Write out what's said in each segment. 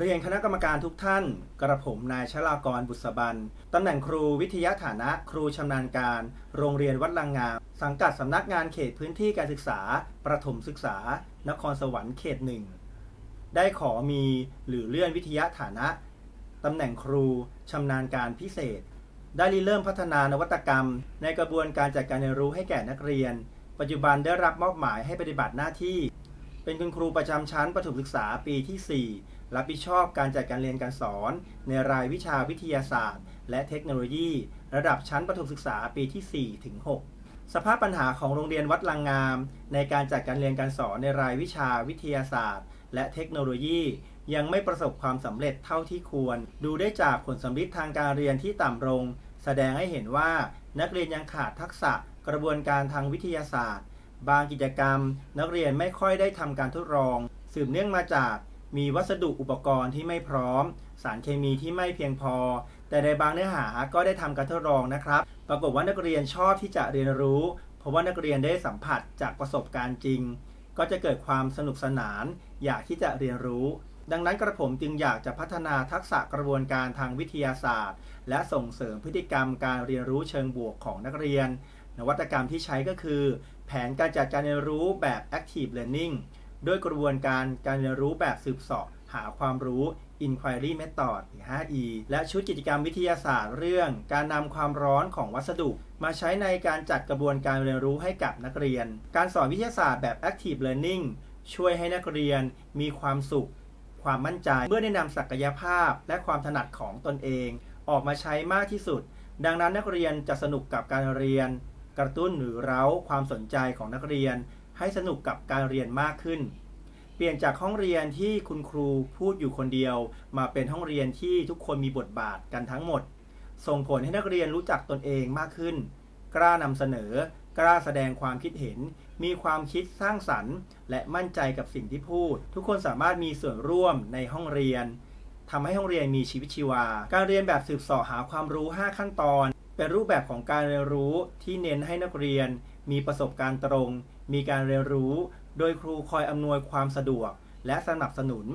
เรียนคณะกรรมการทุกท่าน กระผมนายชลากรบุษบัน ตำแหน่งครูวิทยาฐานะครูชำนาญการ โรงเรียนวัดลังงาม สังกัดสำนักงานเขตพื้นที่การศึกษา ประถมศึกษา นครสวรรค์เขตหนึ่ง ได้ขอมีหรือเลื่อนวิทยาฐานะ ตำแหน่งครูชำนาญการพิเศษ ได้ริเริ่มพัฒนานวัตกรรม ในกระบวนการจัดการเรียนรู้ให้แก่นักเรียน ปัจจุบันได้รับมอบหมายให้ปฏิบัติหน้าที่ เป็นคุณครูประจำชั้นประถมศึกษาปีที่ 4 รับผิดชอบการจัดการเรียนการสอน ในรายวิชาวิทยาศาสตร์ และเทคโนโลยี ระดับชั้นประถมศึกษาปีที่4ถึง6สภาพปัญหาของโรงเรียนวัดลังงาม ในการจัดการเรียนการสอนในรายวิชาวิทยาศาสตร์ และเทคโนโลยียังไม่ประสบความสำเร็จเท่าที่ควร ดูได้จากผลสำลิดทางการเรียนที่ต่ำลง แสดงให้เห็นว่านักเรียนยังขาดทักษะกระบวนการทางวิทยาศาสตร์ บางกิจกรรม นักเรียนไม่ค่อยได้ทำการทดลอง สืบเนื่องมาจาก มีวัสดุอุปกรณ์ที่ไม่พร้อม สารเคมีที่ไม่เพียงพอ แต่ในบางเนื้อหาก็ได้ทำการทดลองนะครับ ปรากฏว่านักเรียนชอบที่จะเรียนรู้ เพราะว่านักเรียนได้สัมผัสจากประสบการณ์จริง ก็จะเกิดความสนุกสนาน อยากที่จะเรียนรู้ ดังนั้นกระผมจึงอยากจะพัฒนาทักษะกระบวนการทางวิทยาศาสตร์ และส่งเสริมพฤติกรรมการเรียนรู้เชิงบวกของนักเรียน นวัตกรรมที่ใช้ก็คือ แผนการจัดการเรียนรู้แบบ active learning ด้วยกระบวนการการเรียนรู้แบบสืบสาะหาความรู้ inquiry method หรือ 5E และชุดกิจกรรมวิทยาศาสตร์เรื่อง การนำความร้อนของวัสดุ มาใช้ในการจัดกระบวนการเรียนรู้ให้กับนักเรียน การสอนวิทยาศาสตร์แบบ active learning ช่วยให้นักเรียนมีความสุข ความมั่นใจ เมื่อได้นำศักยภาพและความถนัดของตนเอง ออกมาใช้มากที่สุด ดังนั้นนักเรียนจะสนุกกับการเรียน กระตุ้นหรือเร้าความสนใจของนักเรียน ให้สนุกกับการเรียนมากขึ้น เปลี่ยนจากห้องเรียนที่คุณครูพูดอยู่คนเดียว มาเป็นห้องเรียนที่ทุกคนมีบทบาทกันทั้งหมด ส่งผลให้นักเรียนรู้จักตนเองมากขึ้น กล้านำเสนอ กล้าแสดงความคิดเห็น มีความคิดสร้างสรรค์ และมั่นใจกับสิ่งที่พูด ทุกคนสามารถมีส่วนร่วมในห้องเรียนทำให้ห้องเรียนมีชีวิตชีวา การเรียนแบบสืบเสาะหาความรู้ 5 ขั้นตอน เป็นรูปแบบของการเรียนรู้ที่เน้นให้นักเรียน มีประสบการณ์ตรง มีการเรียนรู้ โดยครูคอยอำนวยความสะดวก และสนับสนุน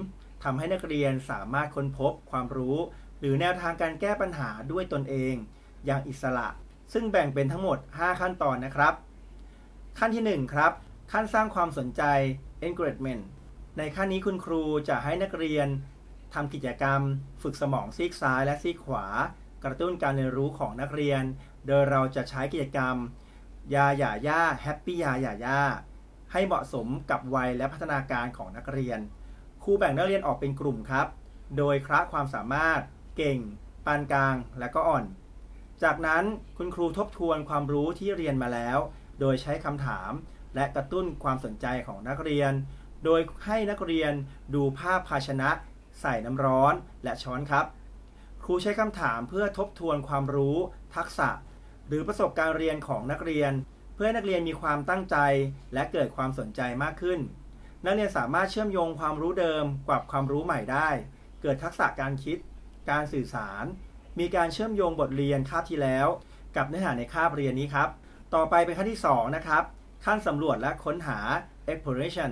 ทำให้นักเรียนสามารถค้นพบความรู้ หรือแนวทางการแก้ปัญหาด้วยตนเอง อย่างอิสระ ซึ่งแบ่งเป็นทั้งหมด 5 ขั้นตอนนะครับ ขั้นที่ 1 ครับ ขั้นสร้างความสนใจ engagement ในขั้นนี้คุณครูจะให้นักเรียนทำกิจกรรม ฝึกสมองซีกซ้ายและซีกขวา กระตุ้นการเรียนรู้ของนักเรียน โดยเราจะใช้กิจกรรม ยาหย่าย่าแฮปปี้ยาหย่าย่าให้เหมาะสมกับวัยและพัฒนาการของนักเรียน ครูแบ่งนักเรียนออกเป็นกลุ่มครับ โดยคละความสามารถ เก่ง ปานกลาง และก็อ่อน จากนั้นคุณครูทบทวนความรู้ที่เรียนมาแล้ว โดยใช้คำถามและกระตุ้นความสนใจของนักเรียน โดยให้นักเรียนดูภาพภาชนะ ใส่น้ำร้อนและช้อนครับ ครูใช้คำถามเพื่อทบทวนความรู้ ทักษะ หรือประสบการณ์เรียนของนักเรียน เพื่อให้นักเรียนมีความตั้งใจ และเกิดความสนใจมากขึ้น นักเรียนสามารถเชื่อมโยงความรู้เดิมกับความรู้ใหม่ได้ เกิดทักษะการคิด การสื่อสาร มีการเชื่อมโยงบทเรียนคาบที่แล้ว กับเนื้อหาในคาบเรียนนี้ครับ ต่อไปเป็นขั้นที่ 2 นะครับ ขั้นสำรวจและค้นหา exploration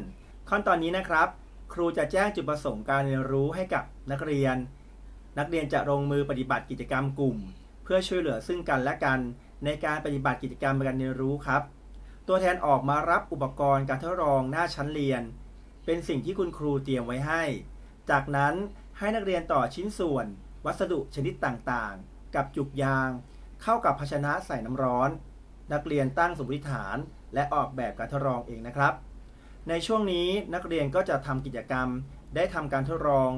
ขั้นตอนนี้นะครับ ครูจะแจ้งจุดประสงค์การเรียนรู้ให้กับนักเรียน นักเรียนจะลงมือปฏิบัติกิจกรรมกลุ่ม เพื่อช่วยเหลือซึ่งกันและกัน ในการปฏิบัติกิจกรรมการเรียนรู้ครับ ตัวแทนออกมารับอุปกรณ์การทดลองหน้าชั้นเรียน เป็นสิ่งที่คุณครูเตรียมไว้ให้ จากนั้นให้นักเรียนต่อชิ้นส่วน วัสดุชนิดต่างๆ กับจุกยาง เข้ากับภาชนะใส่น้ำร้อน นักเรียนตั้งสมมติฐาน และออกแบบการทดลองเองนะครับ ในช่วงนี้นักเรียนก็จะทำกิจกรรม ได้ทำการทดลอง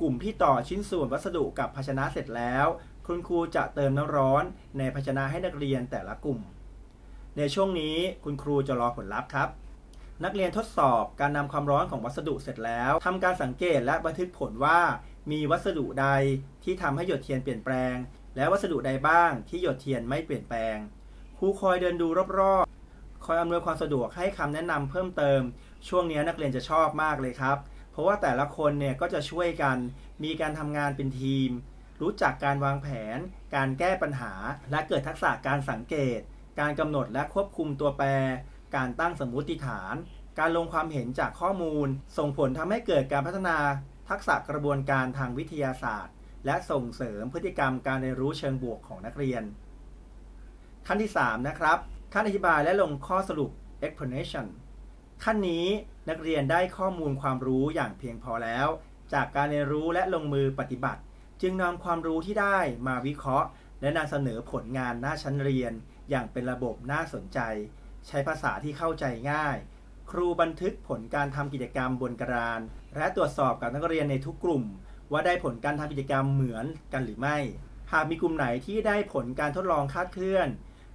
กลุ่มที่ต่อชิ้นส่วนวัสดุกับภาชนะเสร็จแล้ว คุณครูจะเติมน้ำร้อนในภาชนะให้นักเรียนแต่ละกลุ่ม ในช่วงนี้คุณครูจะรอผลลัพธ์ครับ นักเรียนทดสอบการนำความร้อนของวัสดุเสร็จแล้วทำการสังเกตและบันทึกผลว่ามีวัสดุใดที่ทำให้หยดเทียนเปลี่ยนแปลง และวัสดุใดบ้างที่หยดเทียนไม่เปลี่ยนแปลงครูคอยเดินดูรอบๆคอยอำนวยความสะดวกให้คำแนะนำเพิ่มเติม ช่วงนี้นักเรียนจะชอบมากเลยครับ เพราะว่าแต่ละคนเนี่ยก็จะช่วยกันมีการทำงานเป็นทีม รู้จักการวางแผน การแก้ปัญหา และเกิดทักษะการสังเกต การกำหนดและควบคุมตัวแปร การตั้งสมมุติฐาน การลงความเห็นจากข้อมูล ส่งผลทำให้เกิดการพัฒนาทักษะกระบวนการทางวิทยาศาสตร์ และส่งเสริมพฤติกรรมการเรียนรู้เชิงบวกของนักเรียน ขั้นที่ 3 นะครับ ขั้นอธิบายและลงข้อสรุป explanation ขั้นนี้นักเรียนได้ข้อมูลความรู้อย่างเพียงพอแล้ว จากการเรียนรู้และลงมือปฏิบัติ จึงนำความรู้ที่ได้มาวิเคราะห์ และนำเสนอผลงานหน้าชั้นเรียน อย่างเป็นระบบน่าสนใจ ใช้ภาษาที่เข้าใจง่าย ครูบันทึกผลการทำกิจกรรมบนกระดาน และตรวจสอบกับนักเรียนในทุกกลุ่ม ว่าได้ผลการทำกิจกรรมเหมือนกันหรือไม่ หากมีกลุ่มไหนที่ได้ผลการทดลองคาดเคลื่อน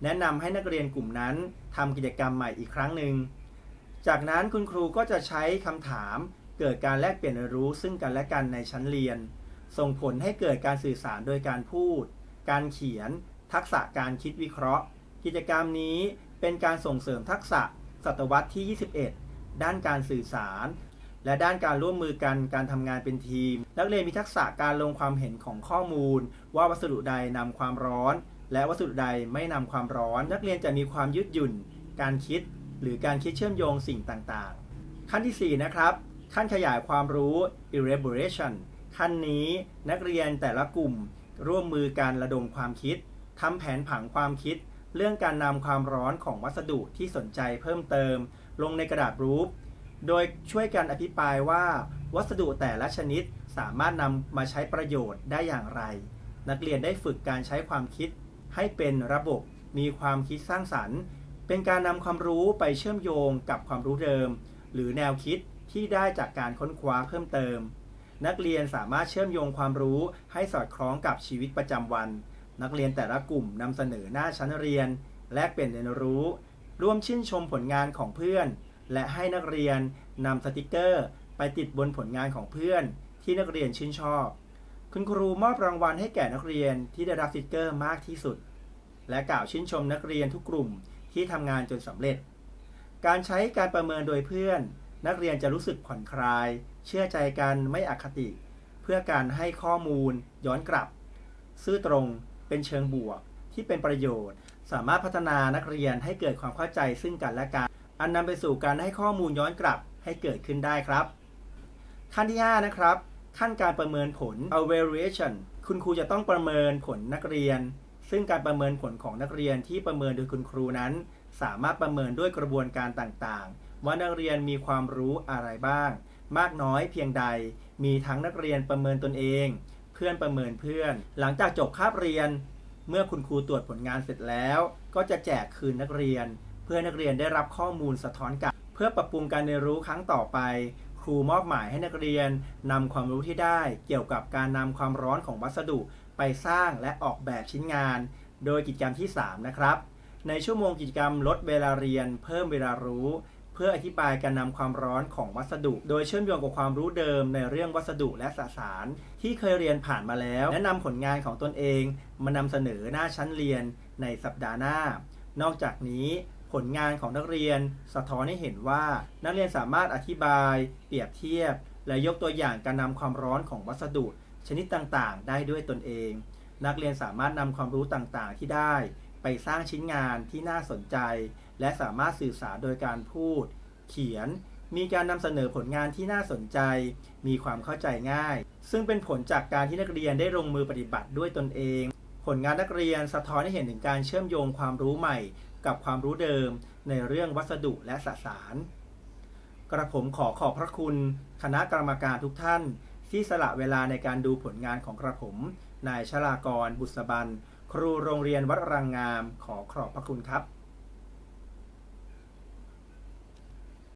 แนะนำให้นักเรียนกลุ่มนั้นทำกิจกรรมใหม่อีกครั้งหนึ่ง จากนั้นคุณครูก็จะใช้คำถามเกิดการแลกเปลี่ยนรู้ซึ่งกันและกันในชั้นเรียน ส่งผลให้เกิดการสื่อสารโดยการพูด การเขียน ทักษะการคิดวิเคราะห์ กิจกรรมนี้เป็นการส่งเสริมทักษะศตวรรษที่ 21 ด้านการสื่อสาร และด้านการร่วมมือกันการทำงานเป็นทีม นักเรียนมีทักษะการลงความเห็นของข้อมูล ว่าวัสดุใดนำความร้อน และวัสดุใดไม่นำความร้อน นักเรียนจะมีความยืดหยุ่น การคิด หรือการคิดเชื่อมโยงสิ่งต่างๆ ขั้นที่ 4 นะครับ ขั้นขยายความรู้ elaboration ขั้นนี้นักเรียนแต่ละกลุ่มร่วมมือการระดมความคิดทำแผนผังความคิด เรื่องการนำความร้อนของวัสดุที่สนใจเพิ่มเติม ลงในกระดาษรูป โดยช่วยกันอภิปรายว่า วัสดุแต่ละชนิดสามารถนำมาใช้ประโยชน์ได้อย่างไร นักเรียนได้ฝึกการใช้ความคิดให้เป็นระบบ มีความคิดสร้างสรรค์ เป็นการนำความรู้ไปเชื่อมโยงกับความรู้เดิม หรือแนวคิดที่ได้จากการค้นคว้าเพิ่มเติม นักเรียนสามารถเชื่อมโยงความรู้ให้สอดคล้องกับชีวิตประจำวัน นักเรียนแต่ละกลุ่มนำเสนอหน้าชั้นเรียน แลกเปลี่ยนเรียนรู้ ร่วมชื่นชมผลงานของเพื่อน และให้นักเรียนนำสติกเกอร์ ไปติดบนผลงานของเพื่อน ที่นักเรียนชื่นชอบ คุณครูมอบรางวัลให้แก่นักเรียนที่ได้รับสติกเกอร์มากที่สุด และกล่าวชื่นชมนักเรียนทุกกลุ่ม ที่ทำงานจนสำเร็จ การใช้การประเมินโดยเพื่อน นักเรียนจะรู้สึกผ่อนคลาย เชื่อใจกันไม่อคติ เพื่อการให้ข้อมูล ย้อนกลับ ซื่อตรงเป็นเชิงบวก ที่เป็นประโยชน์ สามารถพัฒนานักเรียนให้เกิดความเข้าใจซึ่งกันและกัน อันนำไปสู่การให้ข้อมูลย้อนกลับให้เกิดขึ้นได้ครับ ขั้นที่ 5 นะครับ ขั้นการประเมินผล evaluation คุณครูจะต้องประเมินผลนักเรียน ซึ่งการประเมินผลของนักเรียนที่ประเมินโดยคุณครูนั้น สามารถประเมินด้วยกระบวนการต่างๆ ว่านักเรียนมีความรู้อะไรบ้าง มากน้อยเพียงใด มีทั้งนักเรียนประเมินตนเอง เพื่อนประเมินเพื่อน หลังจากจบคาบเรียน เมื่อคุณครูตรวจผลงานเสร็จแล้ว ก็จะแจกคืนนักเรียน เพื่อนักเรียนได้รับข้อมูลสะท้อนกลับ เพื่อปรับปรุงการเรียนรู้ครั้งต่อไป ครูมอบหมายให้นักเรียนนำความรู้ที่ได้เกี่ยวกับการนำความร้อนของวัสดุไปสร้างและออกแบบชิ้นงาน โดยกิจกรรมที่ 3 นะครับ ในชั่วโมงกิจกรรมลดเวลาเรียน เพิ่มเวลารู้ เพื่ออธิบายการนำความร้อนของวัสดุ โดยเชื่อมโยงกับความรู้เดิมในเรื่องวัสดุและสสาร ที่เคยเรียนผ่านมาแล้ว และนำผลงานของตนเอง มานำเสนอหน้าชั้นเรียนในสัปดาห์หน้า นอกจากนี้ ผลงานของนักเรียน สะท้อนให้เห็นว่านักเรียนสามารถอธิบาย เปรียบเทียบ และยกตัวอย่างการนำความร้อนของวัสดุ ชนิดต่างๆ ได้ด้วยตนเอง นักเรียนสามารถนำความรู้ต่างๆ ที่ได้ ไปสร้างชิ้นงานที่น่าสนใจ และสามารถสื่อสารโดยการพูด เขียน มีการนำเสนอผลงานที่น่าสนใจ มีความเข้าใจง่าย ซึ่งเป็นผลจากการที่นักเรียนได้ลงมือปฏิบัติด้วยตนเอง ผลงานนักเรียนสะท้อนให้เห็นถึงการเชื่อมโยงความรู้ใหม่ กับความรู้เดิมในเรื่องวัสดุและสสาร กระผมขอขอบพระคุณคณะกรรมการทุกท่าน ที่สละเวลาในการดูผลงานของกระผม นายชลากร บุษบัน ครูโรงเรียนวัดรังงาม ขอขอบพระคุณครับ